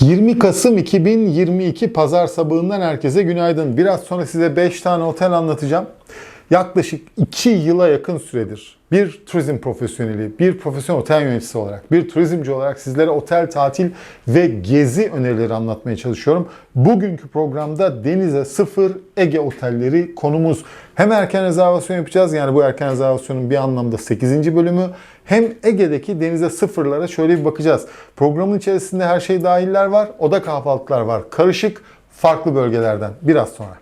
20 Kasım 2022 Pazar sabahından herkese günaydın. Biraz sonra size 5 tane otel anlatacağım. Yaklaşık 2 yıla yakın süredir bir turizm profesyoneli, bir profesyonel otel yöneticisi olarak, bir turizmci olarak sizlere otel, tatil ve gezi önerileri anlatmaya çalışıyorum. Bugünkü programda denize sıfır Ege otelleri konumuz. Hem erken rezervasyon yapacağız yani bu erken rezervasyonun bir anlamda 8. bölümü hem Ege'deki denize sıfırlara şöyle bir bakacağız. Programın içerisinde her şey dahiller var, oda kahvaltılar var. Karışık, farklı bölgelerden. Biraz sonra.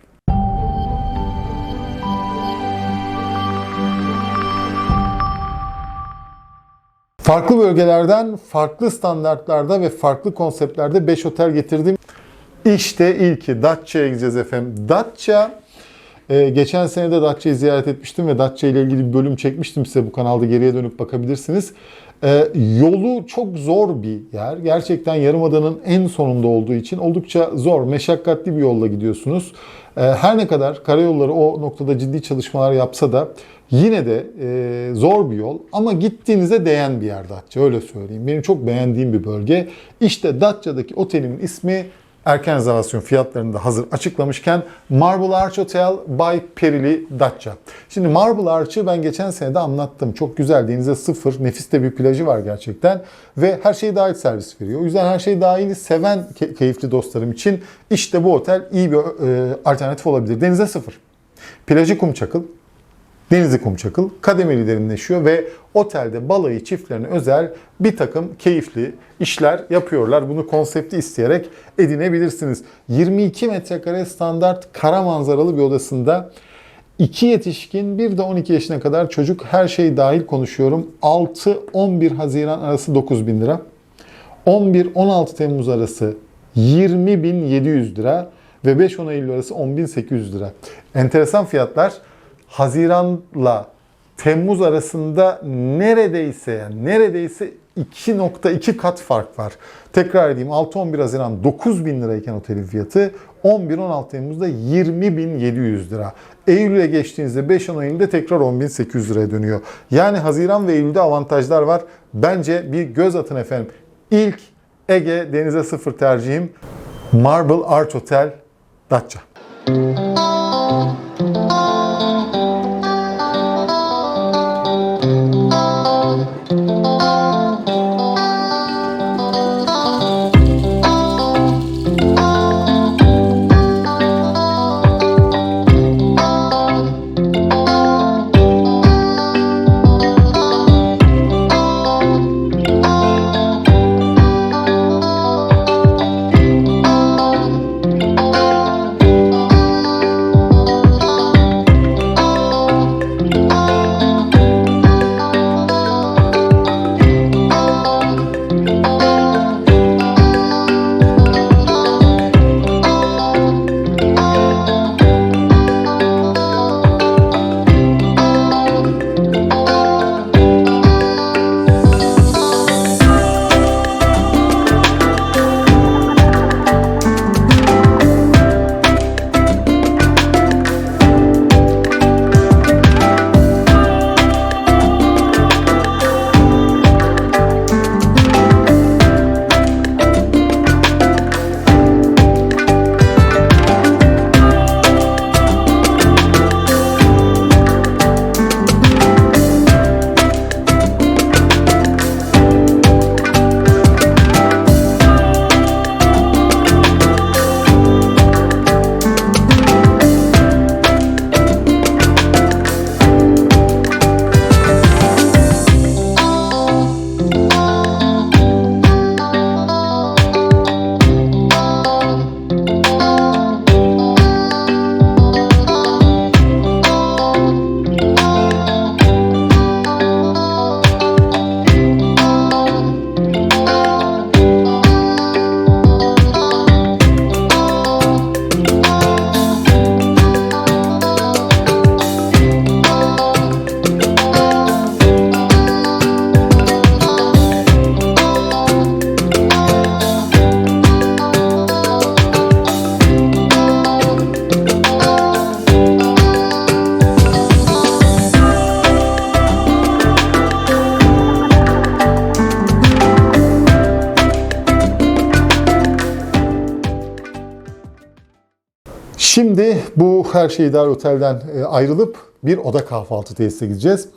Farklı bölgelerden, farklı standartlarda ve farklı konseptlerde 5 otel getirdim. İşte ilki Datça'ya gideceğiz efendim. Datça, e, geçen sene de Datça'yı ziyaret etmiştim ve Datça ile ilgili bir bölüm çekmiştim size bu kanalda geriye dönüp bakabilirsiniz. E, yolu çok zor bir yer. Gerçekten Yarımada'nın en sonunda olduğu için oldukça zor, meşakkatli bir yolla gidiyorsunuz. E, her ne kadar karayolları o noktada ciddi çalışmalar yapsa da yine de e, zor bir yol ama gittiğinize değen bir yer Datça öyle söyleyeyim. Benim çok beğendiğim bir bölge. İşte Datça'daki otelimin ismi erken rezervasyon fiyatlarını da hazır açıklamışken Marble Arch Hotel by Perili Datça. Şimdi Marble Arch'ı ben geçen sene de anlattım. Çok güzel denize sıfır, nefis de bir plajı var gerçekten. Ve her şey dahil servis veriyor. O yüzden her şey dahili seven ke- keyifli dostlarım için işte bu otel iyi bir e, alternatif olabilir. Denize sıfır. Plajı Kumçakıl, Denizli Kumçakıl kademeli derinleşiyor ve otelde balayı çiftlerine özel bir takım keyifli işler yapıyorlar. Bunu konsepti isteyerek edinebilirsiniz. 22 metrekare standart kara manzaralı bir odasında 2 yetişkin bir de 12 yaşına kadar çocuk her şey dahil konuşuyorum. 6-11 Haziran arası 9 bin lira. 11-16 Temmuz arası 20.700 lira ve 5-10 Eylül arası 10.800 lira. Enteresan fiyatlar. Haziran'la Temmuz arasında neredeyse yani neredeyse 2.2 kat fark var. Tekrar edeyim 6-11 Haziran 9 bin lirayken otelin fiyatı 11-16 Temmuz'da 20.700 lira. Eylül'e geçtiğinizde 5-10 Eylül'de tekrar 10.800 liraya dönüyor. Yani Haziran ve Eylül'de avantajlar var. Bence bir göz atın efendim. İlk Ege denize sıfır tercihim Marble Arch Hotel Datça. Şimdi bu her şey idare otelden e, ayrılıp bir oda kahvaltı tesisine gideceğiz.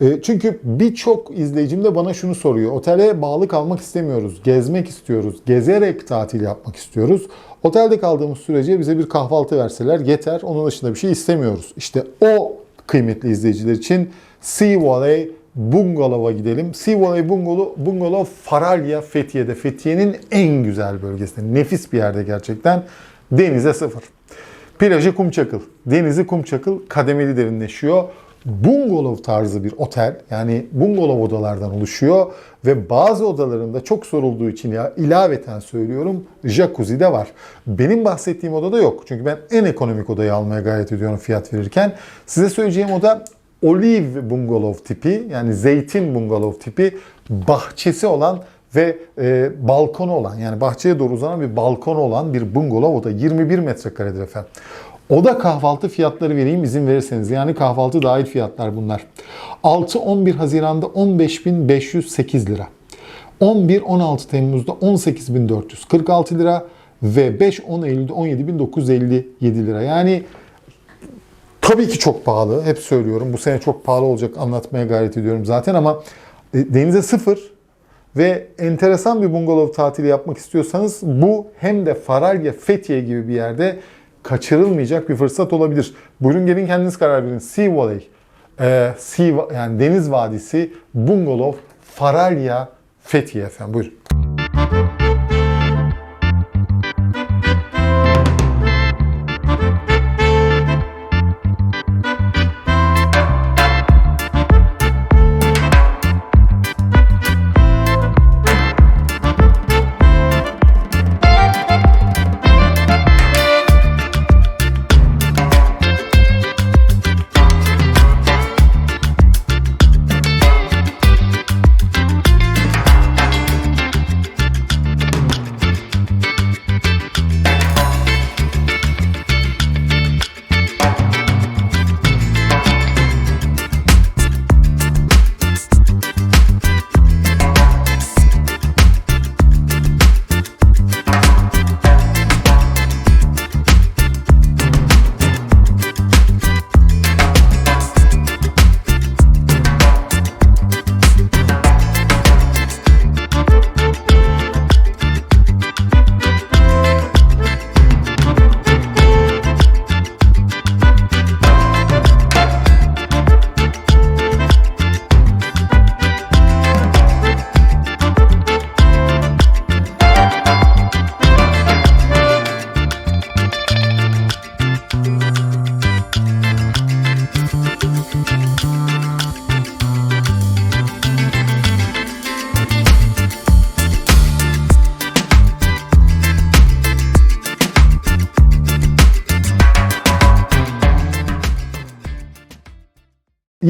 E, Çünkü birçok izleyicim de bana şunu soruyor. Otele bağlı kalmak istemiyoruz. Gezmek istiyoruz. Gezerek tatil yapmak istiyoruz. Otelde kaldığımız sürece bize bir kahvaltı verseler yeter. Onun dışında bir şey istemiyoruz. İşte o kıymetli izleyiciler için Sea Valley Bungalov'a gidelim. Sea Valley Bungalov, Bungalov Faralya Fethiye'de. Fethiye'nin en güzel bölgesinde. Nefis bir yerde gerçekten. Denize sıfır. Plajı Kumçakıl. Denizi Kumçakıl kademeli derinleşiyor. Bungalov tarzı bir otel yani bungalov odalardan oluşuyor ve bazı odalarında çok sorulduğu için ya ilaveten söylüyorum jacuzzi de var. Benim bahsettiğim odada yok. Çünkü ben en ekonomik odayı almaya gayret ediyorum fiyat verirken. Size söyleyeceğim oda olive bungalov tipi yani zeytin bungalov tipi bahçesi olan ve e, balkonu olan yani bahçeye doğru uzanan bir balkonu olan bir bungalov oda 21 metrekaredir efendim. Oda kahvaltı fiyatları vereyim izin verirseniz. Yani kahvaltı dahil fiyatlar bunlar. 6-11 Haziran'da 15.508 lira. 11-16 Temmuz'da 18.446 lira ve 5-10 Eylül'de 17.957 lira. Yani tabii ki çok pahalı. Hep söylüyorum. Bu sene çok pahalı olacak anlatmaya gayret ediyorum zaten ama e, denize sıfır ve enteresan bir bungalov tatili yapmak istiyorsanız bu hem de Faralya, Fethiye gibi bir yerde kaçırılmayacak bir fırsat olabilir. Buyurun gelin kendiniz karar verin. Sea Valley, e, sea, yani Deniz Vadisi, Bungalov, Faralya, Fethiye efendim. Buyurun.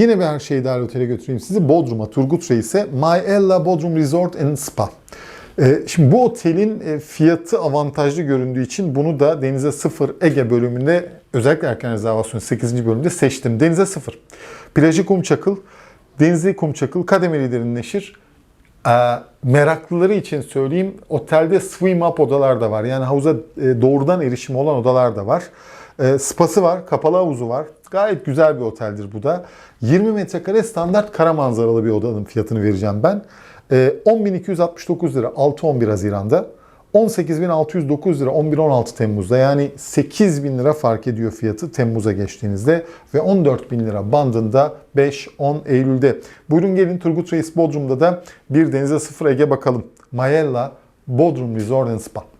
Yine bir her şeyi daha otele götüreyim sizi. Bodrum'a, Turgut Reis'e My Ella Bodrum Resort and Spa. Ee, Şimdi bu otelin e, fiyatı avantajlı göründüğü için bunu da Denize Sıfır Ege bölümünde özellikle erken rezervasyon 8. bölümde seçtim. Denize Sıfır. Plajı Kumçakıl, Denizi Kumçakıl kademeli derinleşir. Ee, meraklıları için söyleyeyim otelde swim up odalar da var. Yani havuza e, doğrudan erişim olan odalar da var. E, spası var, kapalı havuzu var. Gayet güzel bir oteldir bu da. 20 metrekare standart kara manzaralı bir odanın fiyatını vereceğim ben. E, 10.269 lira 6-11 Haziran'da. 18.609 lira 11-16 Temmuz'da yani 8.000 lira fark ediyor fiyatı Temmuz'a geçtiğinizde ve 14.000 lira bandında 5-10 Eylül'de. Buyurun gelin Turgut Reis Bodrum'da da bir denize sıfır Ege bakalım. Mayella Bodrum Resort and Spa.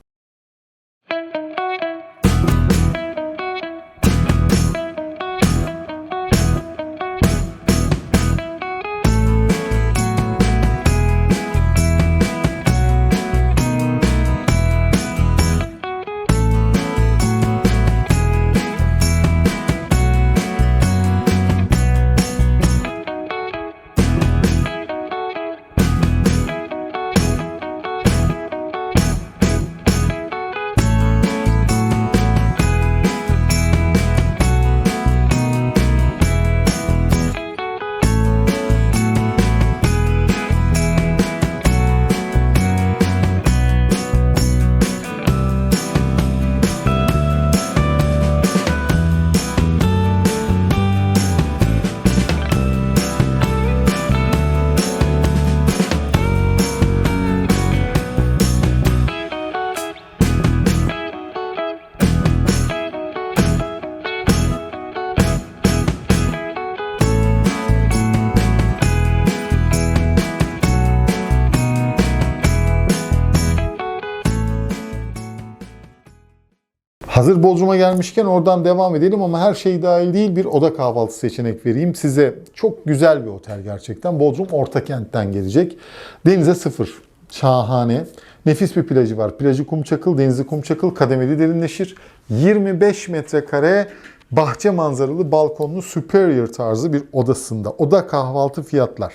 Hazır Bodrum'a gelmişken oradan devam edelim ama her şey dahil değil bir oda kahvaltı seçenek vereyim. Size çok güzel bir otel gerçekten. Bodrum orta kentten gelecek. Denize sıfır. Şahane. Nefis bir plajı var. Plajı Kumçakıl, denizi Kumçakıl, kademeli derinleşir. 25 metrekare bahçe manzaralı balkonlu superior tarzı bir odasında. Oda kahvaltı fiyatlar.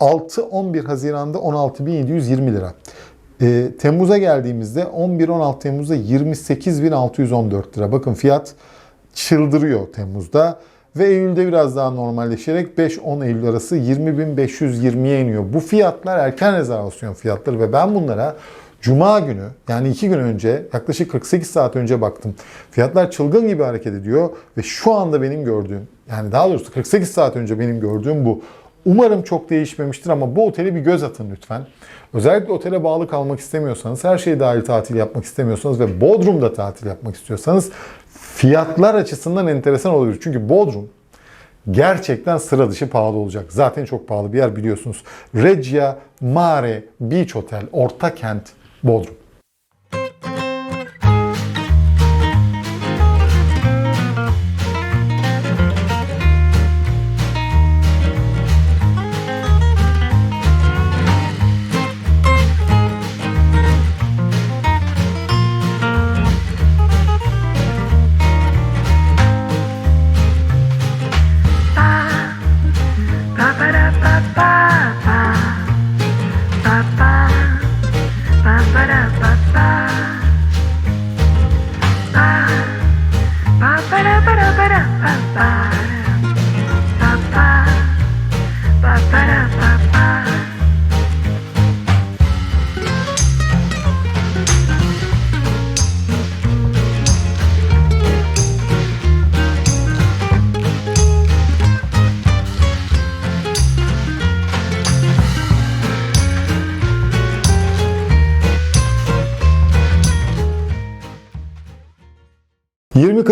6-11 Haziran'da 16.720 lira. Ee, Temmuz'a geldiğimizde 11-16 Temmuz'da 28.614 lira. Bakın fiyat çıldırıyor Temmuz'da. Ve Eylül'de biraz daha normalleşerek 5-10 Eylül arası 20.520'ye iniyor. Bu fiyatlar erken rezervasyon fiyatları ve ben bunlara Cuma günü yani 2 gün önce yaklaşık 48 saat önce baktım. Fiyatlar çılgın gibi hareket ediyor ve şu anda benim gördüğüm yani daha doğrusu 48 saat önce benim gördüğüm bu. Umarım çok değişmemiştir ama bu otele bir göz atın lütfen. Özellikle otele bağlı kalmak istemiyorsanız, her şey dahil tatil yapmak istemiyorsanız ve Bodrum'da tatil yapmak istiyorsanız fiyatlar açısından enteresan olabilir. Çünkü Bodrum gerçekten sıra dışı pahalı olacak. Zaten çok pahalı bir yer biliyorsunuz. Regia Mare Beach Hotel, Orta Kent, Bodrum.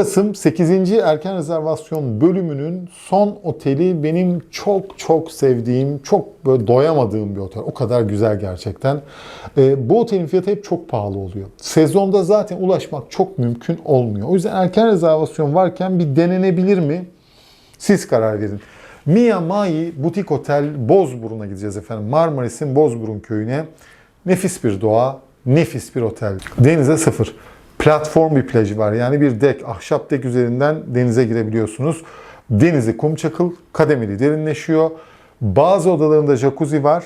Kasım 8. erken rezervasyon bölümünün son oteli benim çok çok sevdiğim, çok böyle doyamadığım bir otel. O kadar güzel gerçekten. Ee, bu otelin fiyatı hep çok pahalı oluyor. Sezonda zaten ulaşmak çok mümkün olmuyor. O yüzden erken rezervasyon varken bir denenebilir mi? Siz karar verin. Mia Mai Butik Otel Bozburun'a gideceğiz efendim. Marmaris'in Bozburun köyüne. Nefis bir doğa, nefis bir otel. Denize sıfır. Platform bir plajı var. Yani bir dek, ahşap dek üzerinden denize girebiliyorsunuz. Denizi kumçakıl, kademeli derinleşiyor. Bazı odalarında jacuzzi var.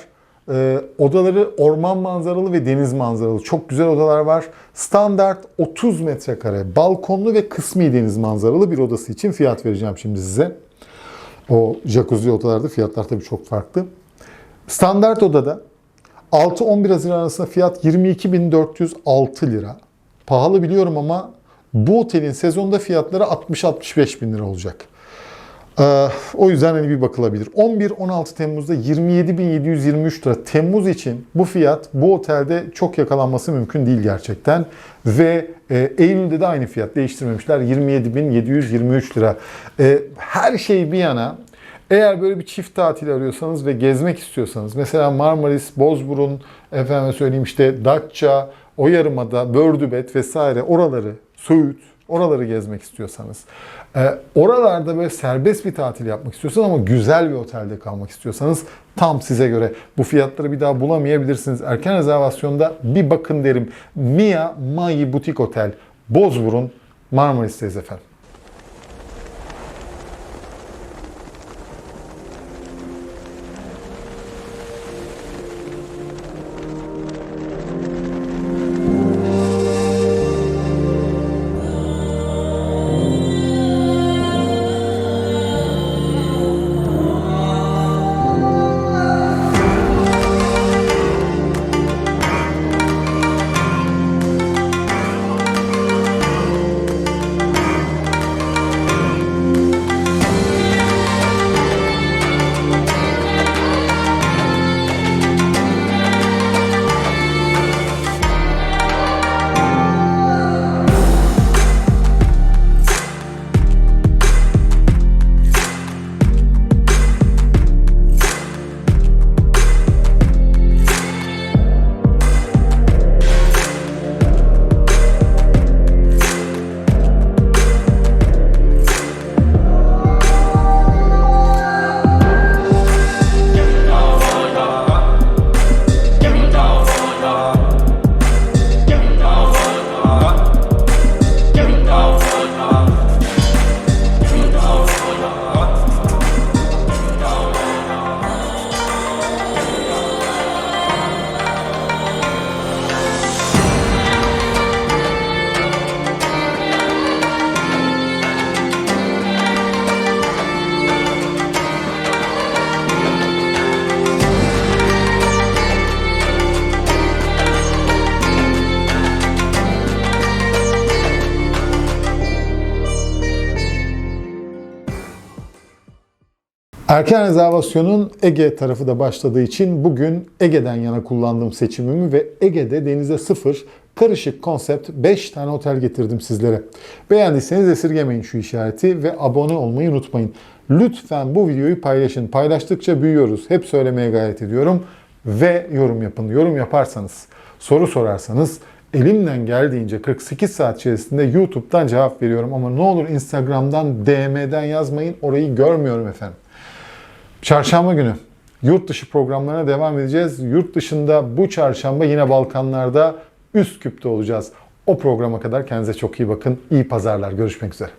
Ee, odaları orman manzaralı ve deniz manzaralı. Çok güzel odalar var. Standart 30 metrekare, balkonlu ve kısmi deniz manzaralı bir odası için fiyat vereceğim şimdi size. O jacuzzi odalarda fiyatlar tabii çok farklı. Standart odada 6-11 Haziran arasında fiyat 22.406 lira. Pahalı biliyorum ama bu otelin sezonda fiyatları 60-65 bin lira olacak. Ee, o yüzden hani bir bakılabilir. 11-16 Temmuz'da 27.723 lira. Temmuz için bu fiyat bu otelde çok yakalanması mümkün değil gerçekten. Ve e, Eylül'de de aynı fiyat değiştirmemişler. 27.723 lira. E, her şey bir yana eğer böyle bir çift tatil arıyorsanız ve gezmek istiyorsanız mesela Marmaris, Bozburun, efendim söyleyeyim işte Datça, o yarımada, Bördübet vesaire oraları, Söğüt, oraları gezmek istiyorsanız, e, oralarda böyle serbest bir tatil yapmak istiyorsanız ama güzel bir otelde kalmak istiyorsanız tam size göre bu fiyatları bir daha bulamayabilirsiniz. Erken rezervasyonda bir bakın derim. Mia Mai Butik Otel, Bozburun, Marmaris'teyiz efendim. Erken rezervasyonun Ege tarafı da başladığı için bugün Ege'den yana kullandım seçimimi ve Ege'de denize sıfır karışık konsept 5 tane otel getirdim sizlere. Beğendiyseniz esirgemeyin şu işareti ve abone olmayı unutmayın. Lütfen bu videoyu paylaşın. Paylaştıkça büyüyoruz. Hep söylemeye gayret ediyorum. Ve yorum yapın. Yorum yaparsanız, soru sorarsanız elimden geldiğince 48 saat içerisinde YouTube'dan cevap veriyorum. Ama ne olur Instagram'dan, DM'den yazmayın. Orayı görmüyorum efendim. Çarşamba günü yurt dışı programlarına devam edeceğiz. Yurt dışında bu çarşamba yine Balkanlarda Üsküp'te olacağız. O programa kadar kendinize çok iyi bakın. İyi pazarlar. Görüşmek üzere.